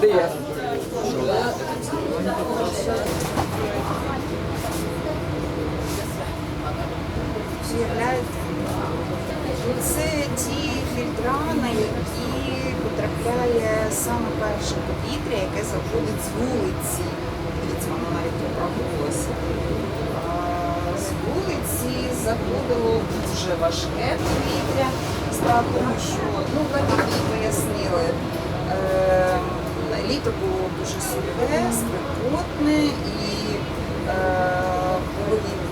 Де? Це ті фільтра, на які потрапляє саме перше повітря, яке заходить з вулиці. Дивіться, воно навіть проправилося. З вулиці заходило дуже важке повітря. Тому, що ну, так мені пояснили, літо було дуже сухе, спекотне і е,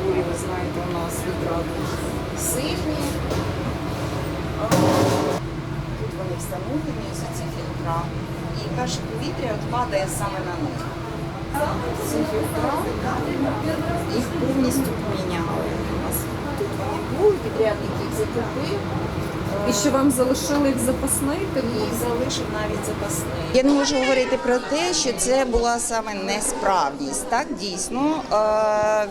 бурі, ви знаєте, у нас вітра дуже сильні. Тут вони встановлені, ось ці фільтра. І перше повітря падає саме на них. Ці фільтра їх повністю поміняли. Тут вони були, підрядник їх закупив. І що вам залишили як запасний? І залишив навіть запасний. Я не можу говорити про те, що це була саме несправність. Так дійсно е,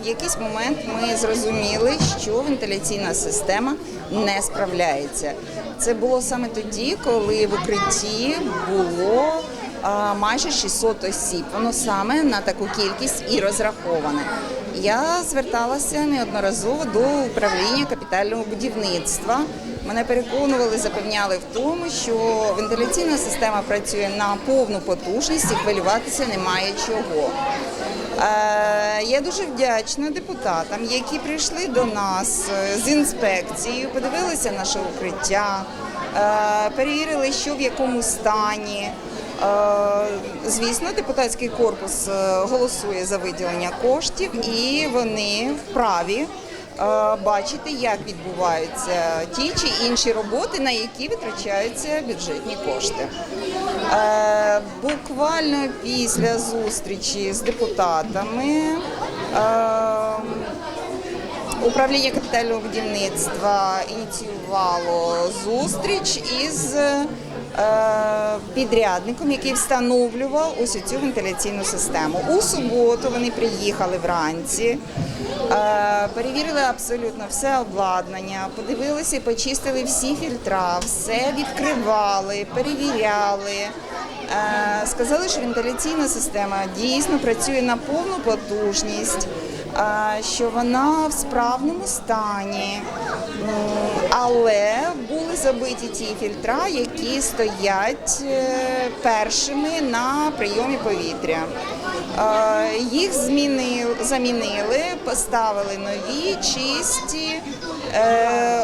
в якийсь момент ми зрозуміли, що вентиляційна система не справляється. Це було саме тоді, коли в укритті було е, майже 600 осіб. Воно саме на таку кількість і розраховане. Я зверталася неодноразово до управління капітального будівництва. Мене переконували, запевняли в тому, що вентиляційна система працює на повну потужність і хвилюватися немає чого. Е, Я дуже вдячна депутатам, які прийшли до нас е, з інспекцією, подивилися наше укриття, е, перевірили, що в якому стані. Звісно, депутатський корпус голосує за виділення коштів, і вони вправі бачити, як відбуваються ті чи інші роботи, на які витрачаються бюджетні кошти. Е, Буквально після зустрічі з депутатами. е, Управління капітального будівництва ініціювало зустріч із е, підрядником, який встановлював ось цю вентиляційну систему. У суботу вони приїхали вранці, е, перевірили абсолютно все обладнання, подивилися і почистили всі фільтра, все відкривали, перевіряли. Е, Сказали, що вентиляційна система дійсно працює на повну потужність, е, що вона в справному стані, але були забиті ті фільтра, які стоять е, першими на прийомі повітря. Їх змінили, замінили, поставили нові, чисті,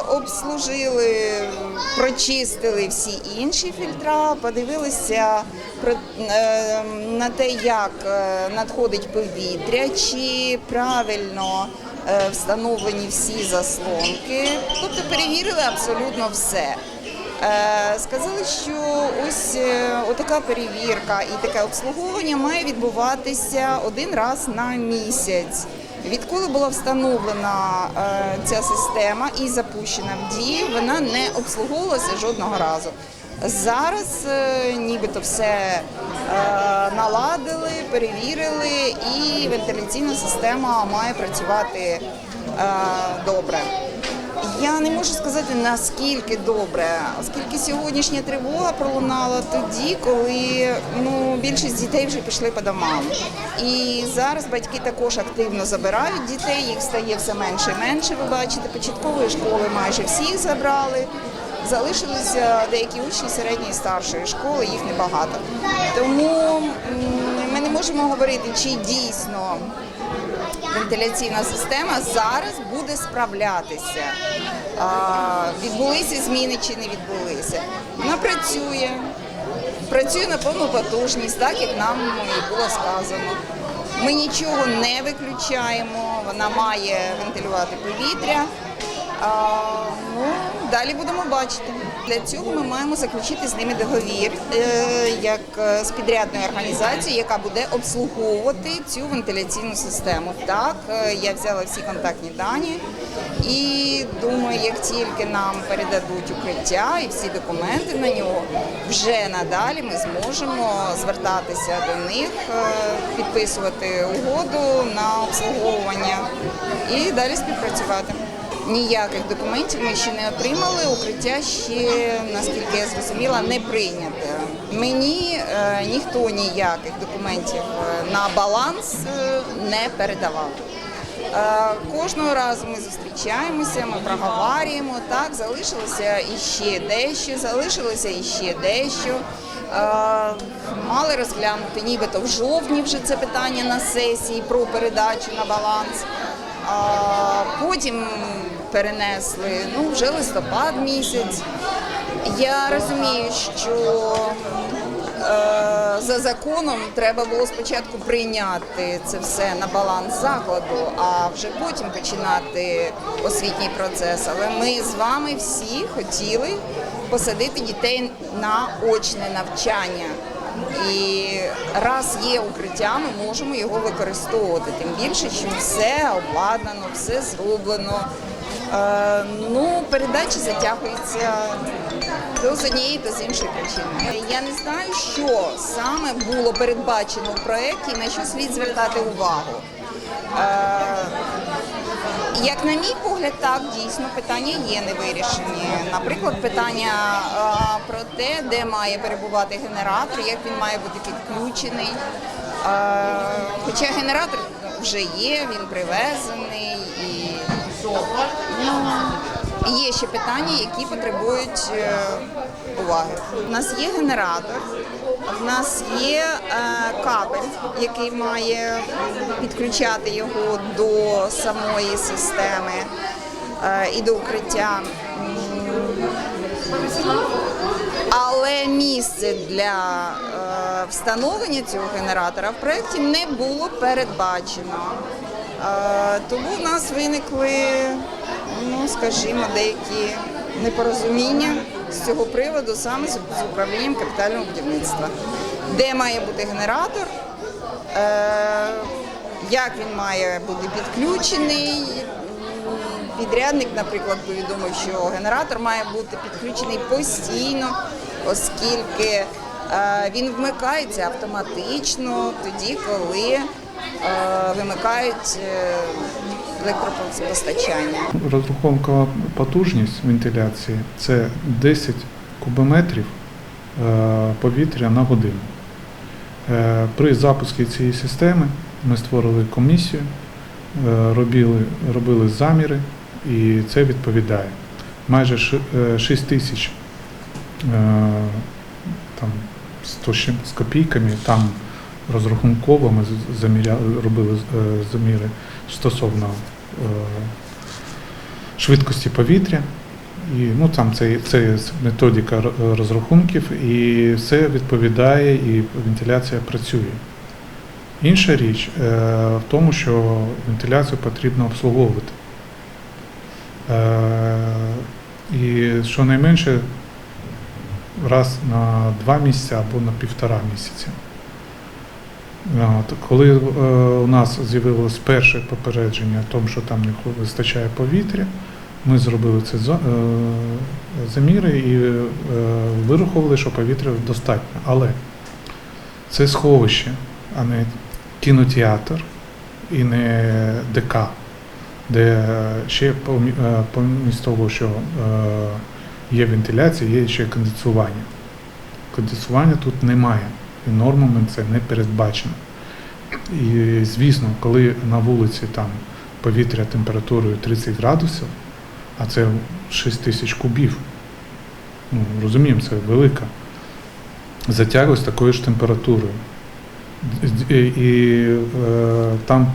обслужили, прочистили всі інші фільтра, подивилися е, на те, як е, надходить повітря, чи правильно е, встановлені всі заслонки. Тобто перевірили абсолютно все. Е, Сказали, що ось е, отака перевірка і таке обслуговування має відбуватися один раз на місяць. Відколи була встановлена е, ця система і запущена в дії, вона не обслуговувалася жодного разу. Зараз е, нібито все е, наладили, перевірили, і вентиляційна система має працювати добре. Я не можу сказати наскільки добре, оскільки сьогоднішня тривога пролунала тоді, коли ну, більшість дітей вже пішли по домам. І зараз батьки також активно забирають дітей, їх стає все менше і менше. Ви бачите, початкової школи майже всіх забрали. Залишилися деякі учні середньої старшої школи, їх небагато. Тому ми не можемо говорити, чи дійсно вентиляційна система зараз буде справлятися. Відбулися зміни чи не відбулися. Вона працює, працює на повну потужність, так як нам було сказано. Ми нічого не виключаємо, вона має вентилювати повітря. Ну, далі будемо бачити. Для цього ми маємо заключити з ними договір е, як е, з підрядною організацією, яка буде обслуговувати цю вентиляційну систему. Так, е, я взяла всі контактні дані і думаю, як тільки нам передадуть укриття і всі документи на нього, вже надалі ми зможемо звертатися до них, підписувати угоду на обслуговування і далі співпрацювати. Ніяких документів ми ще не отримали. Укриття ще, наскільки я зрозуміла, не прийняте. Мені е, ніхто ніяких документів е, на баланс е, не передавав. Кожного разу ми зустрічаємося, ми проговорюємо. Так, залишилося іще дещо, залишилося іще дещо. Мали розглянути нібито в жовтні вже це питання на сесії про передачу на баланс. Потім перенесли ну, вже листопад місяць. Я розумію, що е, за законом треба було спочатку прийняти це все на баланс закладу, а вже потім починати освітній процес. Але ми з вами всі хотіли посадити дітей на очне навчання. І раз є укриття, ми можемо його використовувати. Тим більше, що все обладнано, все зроблено. Е, ну, передача затягується то з однієї, то з іншої причини. Я не знаю, що саме було передбачено в проєкті, на що слід звертати увагу. Е, як на мій погляд, так дійсно питання є невирішені. Наприклад, питання е, про те, де має перебувати генератор, як він має бути підключений. Е, хоча генератор вже є, він привезений ну, є ще питання, які потребують е, уваги. У нас є генератор, в нас є е, кабель, який має підключати його до самої системи е, і до укриття. Але місце для встановлення цього генератора в проєкті не було передбачено. Тому в нас виникли, ну скажімо, деякі непорозуміння з цього приводу саме з управлінням капітального будівництва. Де має бути генератор, е, як він має бути підключений. Підрядник, наприклад, повідомив, що генератор має бути підключений постійно, оскільки е, він вмикається автоматично тоді, коли е, вимикають електропостачання. Розрахункова потужність вентиляції це 10 кубометрів е, повітря на годину. Е, При запуску цієї системи ми створили комісію, е, робили, робили заміри, і це відповідає. Майже е, 6 тисяч там, 100 з копійками, там розрахунково ми заміряли, робили заміри стосовно е, швидкості повітря. І ну, там це, це методика розрахунків, і все відповідає, і вентиляція працює. Інша річ е, в тому, що вентиляцію потрібно обслуговувати. Е, і щонайменше раз на два місяці або на півтора місяця. От, коли е, у нас з'явилось перше попередження, тому що там не вистачає повітря, ми зробили за- е, заміри і е, вирахували, що повітря достатньо. Але це сховище, а не кінотеатр і не ДК, де ще е, помість того, що е, є вентиляція, є ще кондиціювання. Кондиціювання тут немає, і нормами це не передбачено. І звісно, коли на вулиці там повітря температурою 30 градусів, а це 6 тисяч кубів, ну, розуміємо, це велика, затяглась такою ж температурою. І, і е, там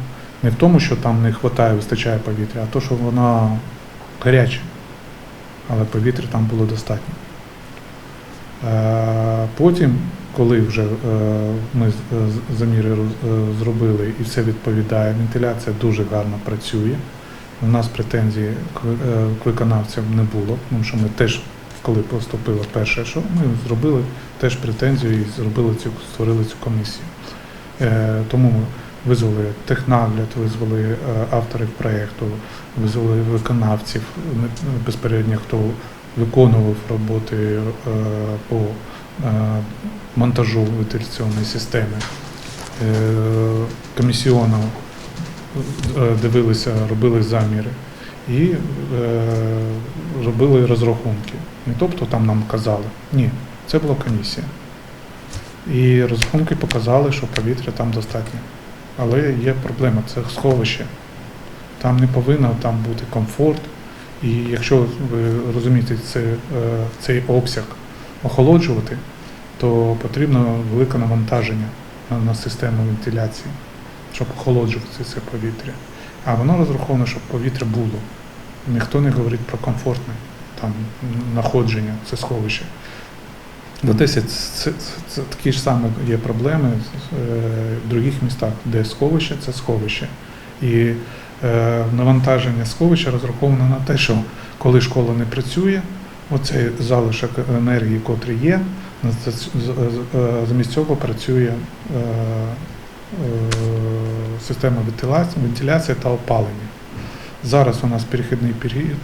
не в тому, що там не вистачає, вистачає повітря, а то, що вона гаряча. Але повітря там було достатньо. Е, Потім, коли вже е, ми е, заміри е, зробили і все відповідає, вентиляція дуже гарно працює. У нас претензій к ви- к виконавцям не було, тому що ми теж, коли поступило перше, що ми зробили теж претензію і зробили цю, створили цю комісію. Тому ми визвали технагляд, визвали авторів проєкту, визвали виконавців безпередньо, хто виконував роботи по монтажу вентиляційної системи. Е, Комісіоном е, дивилися, робили заміри і е, робили розрахунки. Не тобто там нам казали. Ні, це була комісія. І розрахунки показали, що повітря там достатньо. Але є проблема, це сховище. Там не повинно там бути комфорт. І якщо ви розумієте це, цей обсяг охолоджувати, то потрібно велике навантаження на, на систему вентиляції, щоб охолоджувати це повітря. А воно розраховано, щоб повітря було. Ніхто не говорить про комфортне там знаходження, це сховище. В Одесі це, це, це такі ж самі є проблеми е, в других містах, де сховище це сховище. І е, навантаження сховища розраховано на те, що коли школа не працює, оцей залишок енергії, котрий є, замість цього працює е, е, система вентиляції, та опалення. Зараз у нас перехідний період,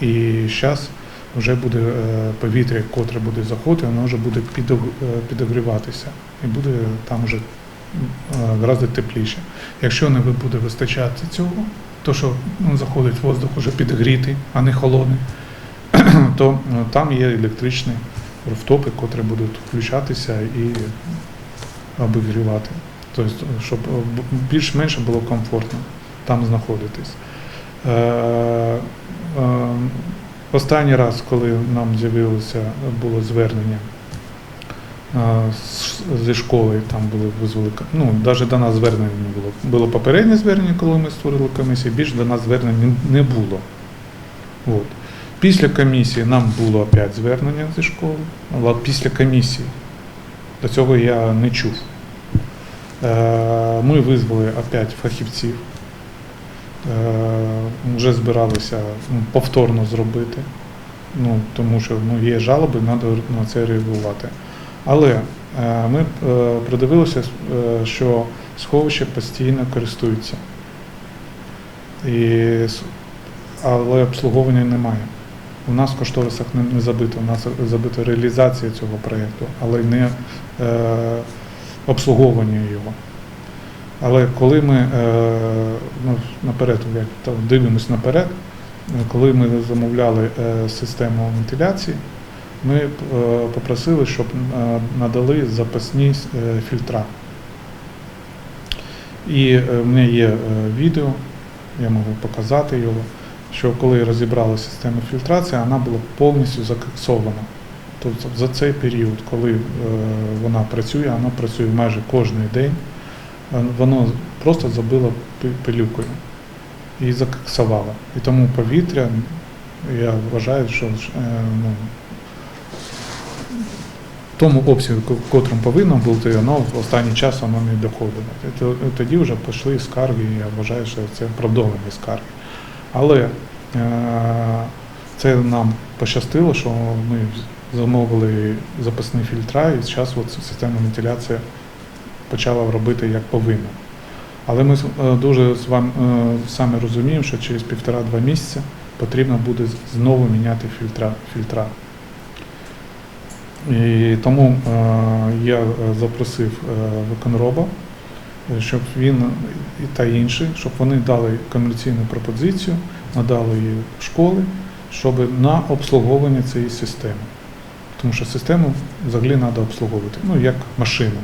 і зараз вже буде е, повітря, котре буде заходити, воно вже буде е, підогріватися і буде там вже е, гораздо тепліше. Якщо не буде вистачати цього, то що ну, заходить воздух вже підігрітий, а не холодний, то е, там є електричні руфтопи, котрі будуть включатися і обігрівати. Тобто, щоб е, більш-менш було комфортно там знаходитись. Е, е, Останній раз, коли нам з'явилося, було звернення зі школи, там були визвали, ну, навіть до нас звернення не було. Було попереднє звернення, коли ми створили комісію, більше до нас звернень не- не було. От. Після комісії нам було опять звернення зі школи, але після комісії до цього я не чув. Е, Ми визвали опять фахівців. Е, Вже збиралися ну, повторно зробити, ну, тому що ну, є жалоби, треба на це реагувати. Але е, ми придивилися, що сховище постійно користується. І, але обслуговування немає. У нас в кошторисах не, забито, у нас забита реалізація цього проєкту, але не е, обслуговування його. Але коли ми е, ну, наперед, як дивимось наперед, е, коли ми замовляли е, систему вентиляції, ми е, попросили, щоб надали запасні фільтра. І в мене є відео, я можу показати його, що коли розібрали систему фільтрації, вона була повністю закоксована. Тобто за цей період, коли е, вона працює, вона працює майже кожен день, е, воно просто забило пилюкою і закоксувало. І тому повітря, я вважаю, що е, ну, тому обсязі, ко- котрим повинно бути, воно в останній час воно не доходило. І тоді вже пішли скарги, і я вважаю, що це оправдовані скарги. Але е, це нам пощастило, що ми замовили запасні фільтра, і зараз от система вентиляції почала робити як повинна. Але ми е, дуже з вами е, саме розуміємо, що через півтора-два місяці потрібно буде знову міняти фільтра. фільтра. І тому я запросив виконроба, щоб він і та інші, щоб вони дали комерційну пропозицію, надали її школи, щоб на обслуговування цієї системи. Тому що систему взагалі треба обслуговувати, ну як машину.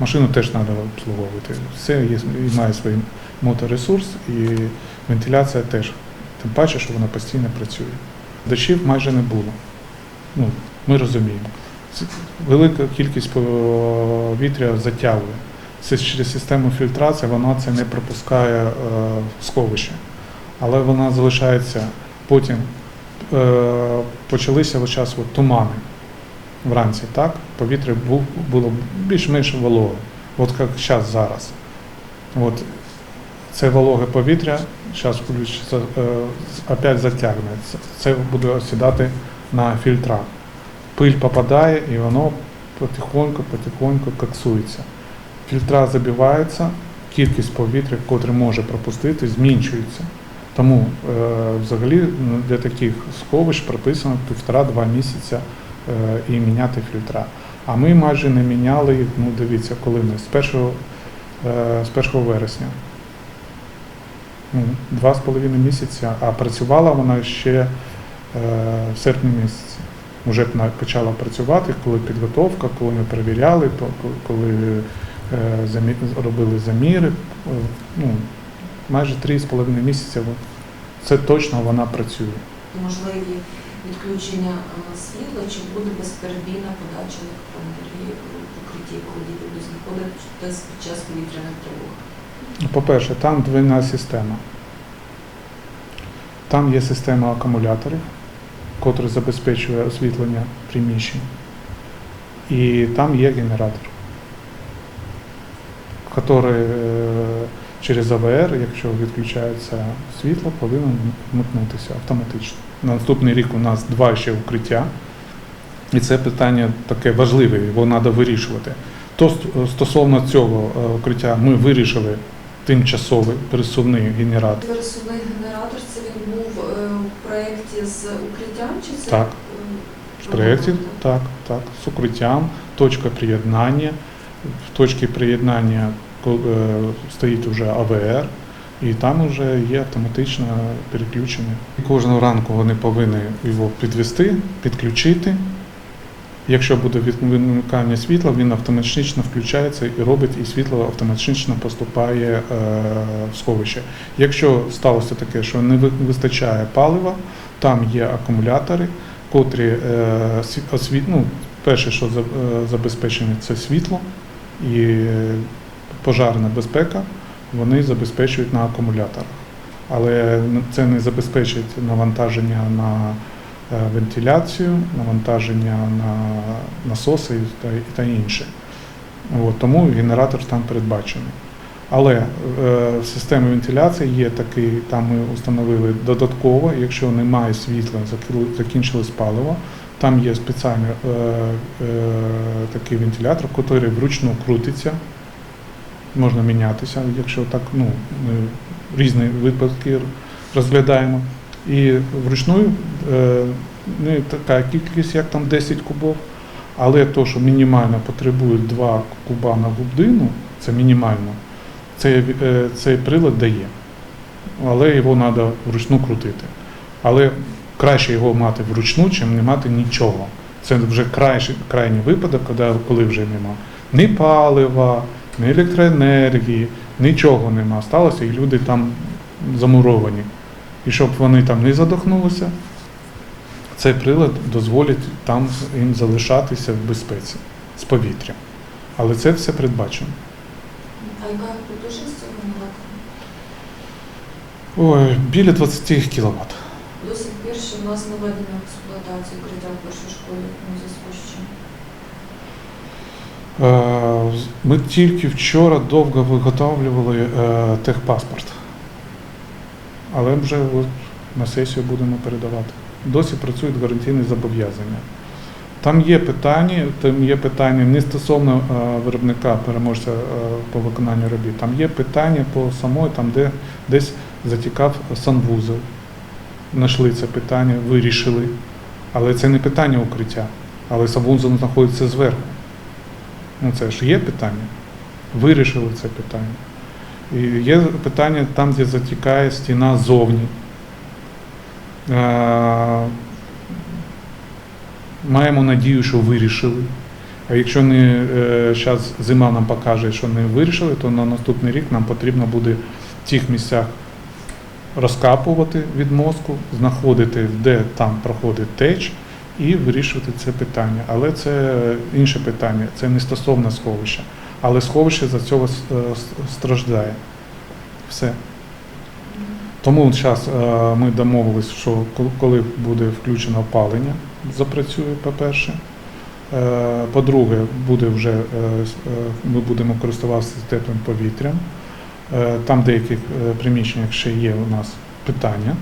Машину теж треба обслуговувати. Все є, має свій моторесурс і вентиляція теж. Тим паче, що вона постійно працює. Дощів майже не було. Ну, ми розуміємо. Велика кількість повітря затягує. Через систему фільтрації вона це не пропускає е, сховище. Але вона залишається потім. Е, почалися час от, тумани вранці, так? Повітря був, було більш-менш вологе. От як зараз зараз. Це вологе повітря, зараз включиться, е, опять затягне. Це- буде осідати на фільтрах. Пиль попадає і воно потихоньку, потихоньку коксується. Фільтра забиваються, кількість повітря, котре може пропустити, зменшується. Тому е, взагалі для таких сховищ прописано півтора-два місяці е, і міняти фільтра. А ми майже не міняли їх, ну дивіться, коли ми з 1, е, з 1 вересня. Ну, Два з половиною місяця, а працювала вона ще в серпні місяці. вже почала працювати, коли підготовка, коли ми перевіряли, коли робили заміри. Е, Ну, майже 3,5 місяця це точно вона працює. можливі відключення е, світла, чи буде безперебійна подача електроенергії у покритті, коли діти будуть знаходитись під час повітряних тривог. По-перше, там двійна система. Там є система акумуляторів, котра забезпечує освітлення приміщень. І там є генератор, який е, через АВР, якщо відключається світло, повинен вмикнутися автоматично. На наступний рік у нас два ще укриття. І це питання таке важливе, його треба вирішувати. То стосовно цього е, укриття ми вирішили тимчасовий пересувний генератор. Пересувний генератор це він був е, у проєкті з укриттям, чи це Так. е, В проєкті так, так, з укриттям, точка приєднання. В точці приєднання е, стоїть вже АВР, і там вже є автоматичне переключення. І Кожного ранку вони повинні його підвести, підключити. Якщо буде від- вимикання світла, він автоматично включається і робить, і світло автоматично поступає е, в сховище. Якщо сталося таке, що не вистачає палива, там є акумулятори, котрі е, ну, перше, що за- е, забезпечені, це світло і е, пожарна безпека, вони забезпечують на акумуляторах. Але це не забезпечить навантаження на е, вентиляцію, навантаження на насоси та, інше. От, тому генератор там передбачений. Але е, в системі вентиляції є такий, там ми встановили додатково, якщо немає світла, закінчилось паливо, там є спеціальний е, е, такий вентилятор, який вручну крутиться, можна мінятися, якщо так, ну, різні випадки розглядаємо. І вручну не така кількість, як там 10 кубов, але то, що мінімально потребує 2 куба на годину, це мінімально, цей, е, цей прилад дає. Але його треба вручну крутити. Але краще його мати вручну, чим не мати нічого. Це вже крайній випадок, коли вже нема ні палива, ні електроенергії, нічого нема. Сталося, і люди там замуровані. І щоб вони там не задохнулися, цей прилад дозволить там їм залишатися в безпеці з повітря. Але це все передбачено. А яка потужність цього? Ой, біля 20 кВт. До сих пір ще в нас в експлуатацію укриття в першій школі у зв'язку з чим. Е, Ми тільки вчора довго виготовлювали е, техпаспорт. Але вже на сесію будемо передавати. Досі працюють гарантійні зобов'язання. Там є питання, там є питання не стосовно е, виробника переможця по виконанню робіт. Там є питання по самої, там де десь затікав санвузол. Знайшли це питання, вирішили. Але це не питання укриття. Але санвузол знаходиться зверху. Ну це ж є питання. Вирішили це питання. І є питання там, де затікає стіна зовні. Е, Маємо надію, що вирішили. А якщо не зараз зима нам покаже, що не вирішили, то на наступний рік нам потрібно буде в тих місцях розкапувати від мозку, знаходити, де там проходить теч, і вирішувати це питання. Але це інше питання, це не стосовно сховища. Але сховище за цього е, страждає. Все. Тому зараз ми домовились, що коли буде включено опалення, запрацює, по-перше. Е, По-друге, буде вже, е, е, ми будемо користуватися теплим повітрям. Е, Там деяких е, приміщеннях ще є у нас питання,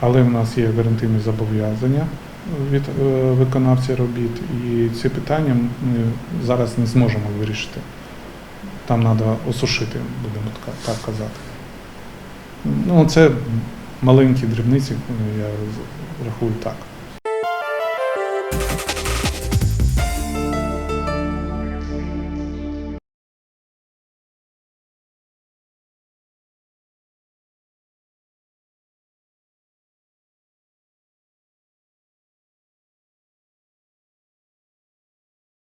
але в нас є гарантійні зобов'язання від е, виконавця робіт, і ці питання ми зараз не зможемо вирішити. Там треба осушити, будемо так- так казати. Ну, це маленькі дрібниці, я рахую так.